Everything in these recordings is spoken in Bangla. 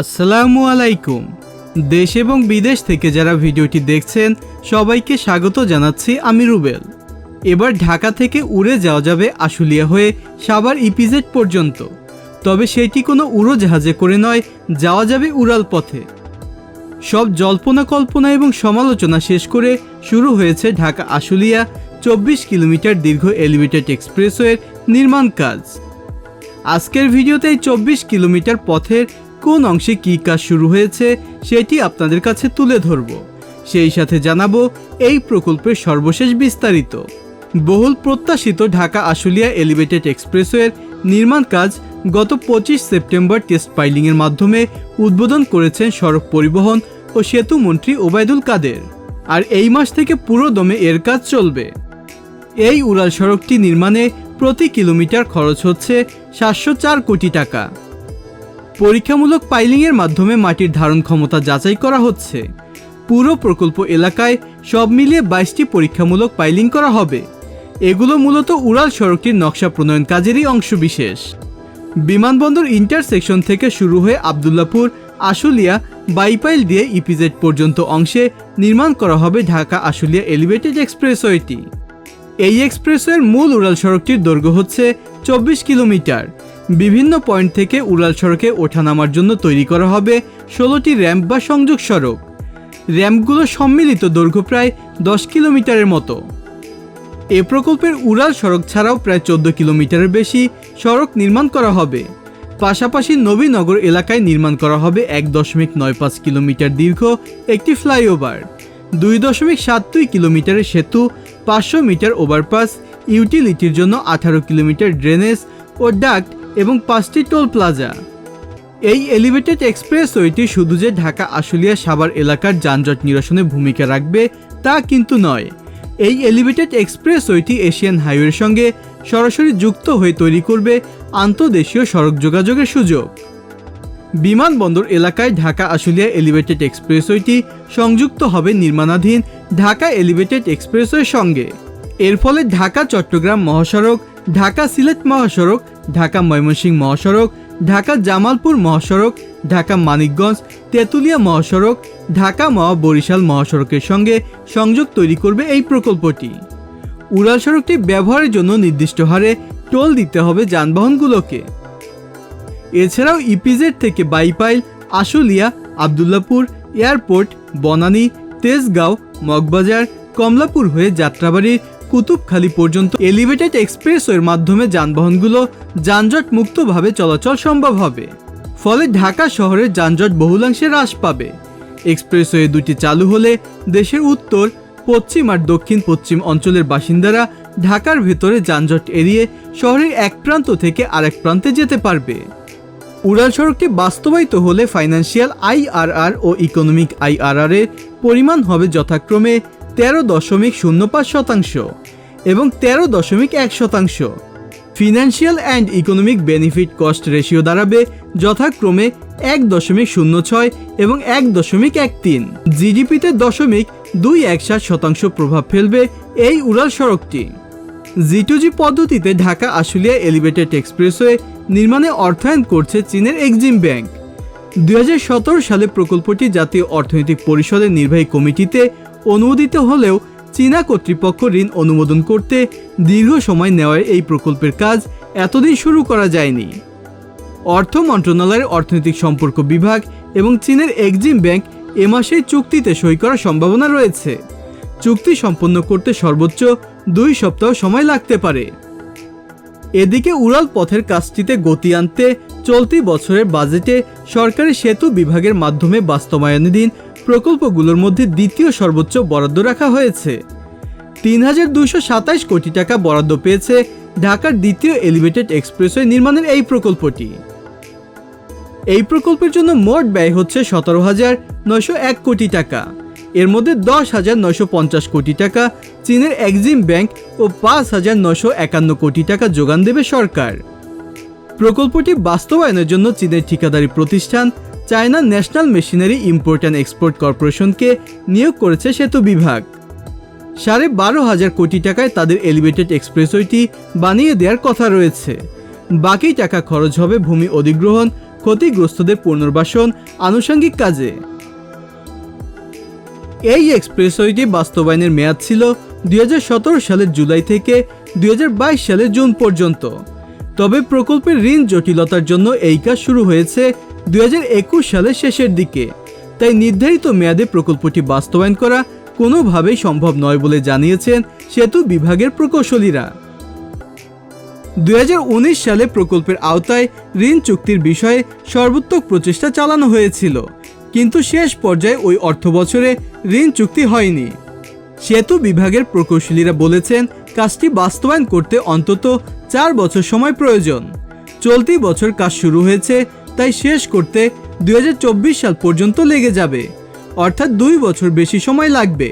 আসসালামু আলাইকুম। দেশ এবং বিদেশ থেকে যারা ভিডিওটি দেখছেন, সবাইকে স্বাগত জানাচ্ছি আমি রুবেল। এবার ঢাকা থেকে উড়ে যাওয়া যাবে আশুলিয়া হয়ে সাভার ইপিজেড পর্যন্ত। তবে সেটি কোনো উড়োজাহাজে করে নয়, যাওয়া যাবে উড়াল পথে। সব জল্পনা কল্পনা এবং সমালোচনা শেষ করে শুরু হয়েছে ঢাকা আশুলিয়া চব্বিশ কিলোমিটার দীর্ঘ এলিভেটেড এক্সপ্রেসওয়ের নির্মাণ কাজ। আজকের ভিডিওতে এই চব্বিশ কিলোমিটার পথের কোন অংশে কী কাজ শুরু হয়েছে সেটি আপনাদের কাছে তুলে ধরব। সেই সাথে জানাব এই প্রকল্পের সর্বশেষ বিস্তারিত। বহুল প্রত্যাশিত ঢাকা আশুলিয়া এলিভেটেড এক্সপ্রেসওয়ের নির্মাণ কাজ গত পঁচিশ সেপ্টেম্বর টেস্ট পাইলিংয়ের মাধ্যমে উদ্বোধন করেছেন সড়ক পরিবহন ও সেতু মন্ত্রী ওবায়দুল কাদের। আর এই মাস থেকে পুরো দমে এর কাজ চলবে। এই উড়াল সড়কটি নির্মাণে প্রতি কিলোমিটার খরচ হচ্ছে সাতশো চার কোটি টাকা। পরীক্ষামূলক পাইলিংয়ের মাধ্যমে মাটির ধারণ ক্ষমতা যাচাই করা হচ্ছে। পুরো প্রকল্প এলাকায় সব মিলিয়ে বাইশটি পরীক্ষামূলক পাইলিং করা হবে। এগুলো মূলত উড়াল সড়কটির নকশা প্রণয়ন কাজেরই অংশবিশেষ। বিমানবন্দর ইন্টারসেকশন থেকে শুরু হয়ে আবদুল্লাপুর, আশুলিয়া, বাইপাইল দিয়ে ইপিজেড পর্যন্ত অংশে নির্মাণ করা হবে ঢাকা আশুলিয়া এলিভেটেড এক্সপ্রেসওয়েটি। এই এক্সপ্রেসওয়ের মূল উড়াল সড়কটির দৈর্ঘ্য হচ্ছে চব্বিশ কিলোমিটার। বিভিন্ন পয়েন্ট থেকে উড়াল সড়কে ওঠানামার জন্য তৈরি করা হবে ষোলোটি র্যাম্প বা সংযোগ সড়ক। র্যাম্পগুলো সম্মিলিত দৈর্ঘ্য প্রায় দশ কিলোমিটারের মতো। এ প্রকল্পের উড়াল সড়ক ছাড়াও প্রায় চোদ্দ কিলোমিটারের বেশি সড়ক নির্মাণ করা হবে। পাশাপাশি নবীনগর এলাকায় নির্মাণ করা হবে এক দশমিক নয় পাঁচ কিলোমিটার দীর্ঘ একটি ফ্লাইওভার, দুই দশমিক সাত দুই কিলোমিটারের সেতু, পাঁচশো মিটার ওভারপাস, ইউটিলিটির জন্য আঠারো কিলোমিটার ড্রেনেজ ও ডাক্ট এবং পাঁচটি টোল প্লাজা। এই এলিভেটেড এক্সপ্রেসওয়েটি শুধু যে ঢাকা আশুলিয়া সাভার এলাকার যানজট নিরসনে ভূমিকা রাখবে, তা কিন্তু নয়। এই এলিভেটেড এক্সপ্রেসওয়েটি এশিয়ান হাইওয়ের সঙ্গে সরাসরি যুক্ত হয়ে তৈরি করবে আন্তর্দেশীয় সড়ক যোগাযোগের সুযোগ। বিমানবন্দর এলাকায় ঢাকা আশুলিয়া এলিভেটেড এক্সপ্রেসওয়েটি সংযুক্ত হবে নির্মাণাধীন ঢাকা এলিভেটেড এক্সপ্রেসওয়ের সঙ্গে। এর ফলে ঢাকা চট্টগ্রাম মহাসড়ক ঢাকা সিলেট মহাসড়ক ঢাকা ময়মনসিংহ মহাসড়ক, ঢাকা জামালপুর মহাসড়ক, ঢাকা মানিকগঞ্জ, তেঁতুলিয়া মহাসড়ক, ঢাকা মহা বরিশাল মহাসড়কের সঙ্গে সংযোগ তৈরি করবে এই প্রকল্পটি। উড়াল সড়কটি ব্যবহারের জন্য নির্দিষ্ট হারে টোল দিতে হবে যানবাহনগুলোকে। এছাড়াও ইপিজেড থেকে বাইপাইল, আশুলিয়া, আবদুল্লাপুর এয়ারপোর্ট, বনানী, তেজগাঁও, মগবাজার, কমলাপুর হয়ে যাত্রাবাড়ির কুতুবখালী পর্যন্ত এলিভেটেড এক্সপ্রেসওয়ের মাধ্যমে যানবাহনগুলো যানজট মুক্তভাবে চলাচল সম্ভব হবে। ফলে ঢাকা শহরের যানজট বহুলাংশে হ্রাস পাবে। এক্সপ্রেসওয়ে দুটি চালু হলে দেশের উত্তর, পশ্চিম আর দক্ষিণ পশ্চিম অঞ্চলের বাসিন্দারা ঢাকার ভেতরে যানজট এড়িয়ে শহরের এক প্রান্ত থেকে আরেক প্রান্তে যেতে পারবে। উড়াল সড়কটি বাস্তবায়িত হলে ফাইন্যান্সিয়াল আইআরআর ও ইকোনমিক আইআরআর এর পরিমাণ হবে যথাক্রমে তেরো দশমিক শূন্য পাঁচ শতাংশ এবং তেরো দশমিক এক শতাংশ। Financial and economic benefit cost ratio দাঁড়াবে যথাক্রমে এক দশমিক শূন্য ছয় এবং এক দশমিক এক তিন। জিডিপিতে দশমিক দুই এক সাত শতাংশ প্রভাব ফেলবে এই উড়াল সড়কটি। জি টু জি পদ্ধতিতে ঢাকা আশুলিয়া এলিভেটেড এক্সপ্রেসওয়ে নির্মাণে অর্থায়ন করছে চীনের এক্সিম ব্যাংক। দুই হাজার সতেরো সালে প্রকল্পটি জাতীয় অর্থনৈতিক পরিষদের নির্বাহী কমিটিতে অনুমোদিত হলেও চীনা কর্তৃপক্ষ ঋণ অনুমোদন করতে দীর্ঘ সময় নেওয়ায় এই প্রকল্পের কাজ এতদিন শুরু করা যায়নি। অর্থ মন্ত্রণালয়ের অর্থনৈতিক সম্পর্ক বিভাগ এবং চীনের এক্সিম ব্যাংক এ মাসেই চুক্তিতে সই করার সম্ভাবনা রয়েছে। চুক্তি সম্পন্ন করতে সর্বোচ্চ দুই সপ্তাহ সময় লাগতে পারে। এদিকে উড়াল পথের কাজটিতে গতি আনতে চলতি বছরের বাজেটে সরকারি সেতু বিভাগের মাধ্যমে বাস্তবায়নাধীন প্রকল্পগুলোর মধ্যে দ্বিতীয় সর্বোচ্চ বরাদ্দ রাখা হয়েছে। তিন হাজার কোটি টাকা বরাদ্দ পেয়েছে ঢাকার দ্বিতীয় এলিভেটেড এক্সপ্রেসওয়ে নির্মাণের এই প্রকল্পটি। এই প্রকল্পের জন্য মোট ব্যয় হচ্ছে সতেরো হাজার নয়শো এক কোটি টাকা। এর মধ্যে দশ হাজার নয়শো পঞ্চাশ কোটি টাকা চীনের এক্সিম ব্যাংক ও পাঁচ হাজার নয়শো একান্ন কোটি টাকা যোগান দেবে সরকার। প্রকল্পটি বাস্তবায়নের জন্য চীনের ঠিকাদারি প্রতিষ্ঠান China National Machinery Import and Export কর্পোরেশনকে নিয়োগ করেছে সেতু বিভাগ। সাড়ে বারো হাজার কোটি টাকায় তাদের এলিভেটেড এক্সপ্রেসওয়েটি বানিয়ে দেওয়ার কথা রয়েছে। বাকি টাকা খরচ হবে ভূমি অধিগ্রহণ, ক্ষতিগ্রস্তদের পুনর্বাসন, আনুষঙ্গিক কাজে। এই এক্সপ্রেসওয়েটি বাস্তবায়নের মেয়াদ ছিল দুই হাজার সতেরো সালের জুলাই থেকে দুই হাজার বাইশ সালের জুন পর্যন্ত। তবে প্রকল্পের ঋণ জটিলতার জন্য এই কাজ শুরু হয়েছে দুই সালের শেষের দিকে। তাই নির্ধারিত মেয়াদে প্রকল্পটি বাস্তবায়ন করা কোনোভাবেই সম্ভব নয় বলে জানিয়েছেন সেতু বিভাগের প্রকৌশলীরা। দুই সালে প্রকল্পের আওতায় ঋণ চুক্তির বিষয়ে সর্বোত্তক প্রচেষ্টা চালানো হয়েছিল, কিন্তু শেষ পর্যায়ে ওই অর্থ বছরে ঋণ চুক্তি হয়নি। সেতু বিভাগের প্রকৌশলীরা বলেছেন, কাজটি বাস্তবায়ন করতে অন্তত চার বছর সময় প্রয়োজন। চলতি বছর কাজ শুরু হয়েছে, তাই শেষ করতে দুই হাজার চব্বিশ সাল পর্যন্ত লেগে যাবে, অর্থাৎ দুই বছর বেশি সময় লাগবে।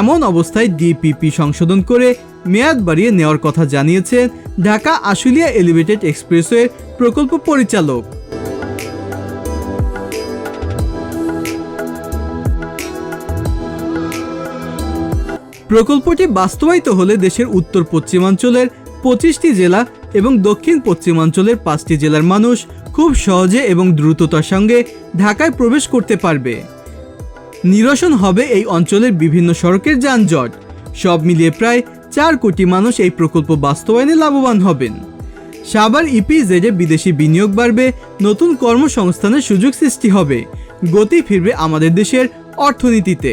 এমন অবস্থায় ডিপিপি সংশোধন করে মেয়াদ বাড়িয়ে নেওয়ার কথা জানিয়েছেন ঢাকা আশুলিয়া এলিভেটেড এক্সপ্রেসওয়ের প্রকল্প পরিচালক। প্রকল্পটি বাস্তবায়িত হলে দেশের উত্তর পশ্চিমাঞ্চলের পঁচিশটি জেলা এবং দক্ষিণ পশ্চিমাঞ্চলের পাঁচটি জেলার মানুষ খুব সহজে এবং দ্রুততার সঙ্গে ঢাকায় প্রবেশ করতে পারবে। নিরসন হবে এই অঞ্চলের বিভিন্ন সড়কের যানজট। সব মিলিয়ে প্রায় চার কোটি মানুষ এই প্রকল্প বাস্তবায়নে লাভবান হবেন। সাবার ইপিজেডে বিদেশি বিনিয়োগ বাড়বে, নতুন কর্মসংস্থানের সুযোগ সৃষ্টি হবে। গতি ফিরবে আমাদের দেশের অর্থনীতিতে।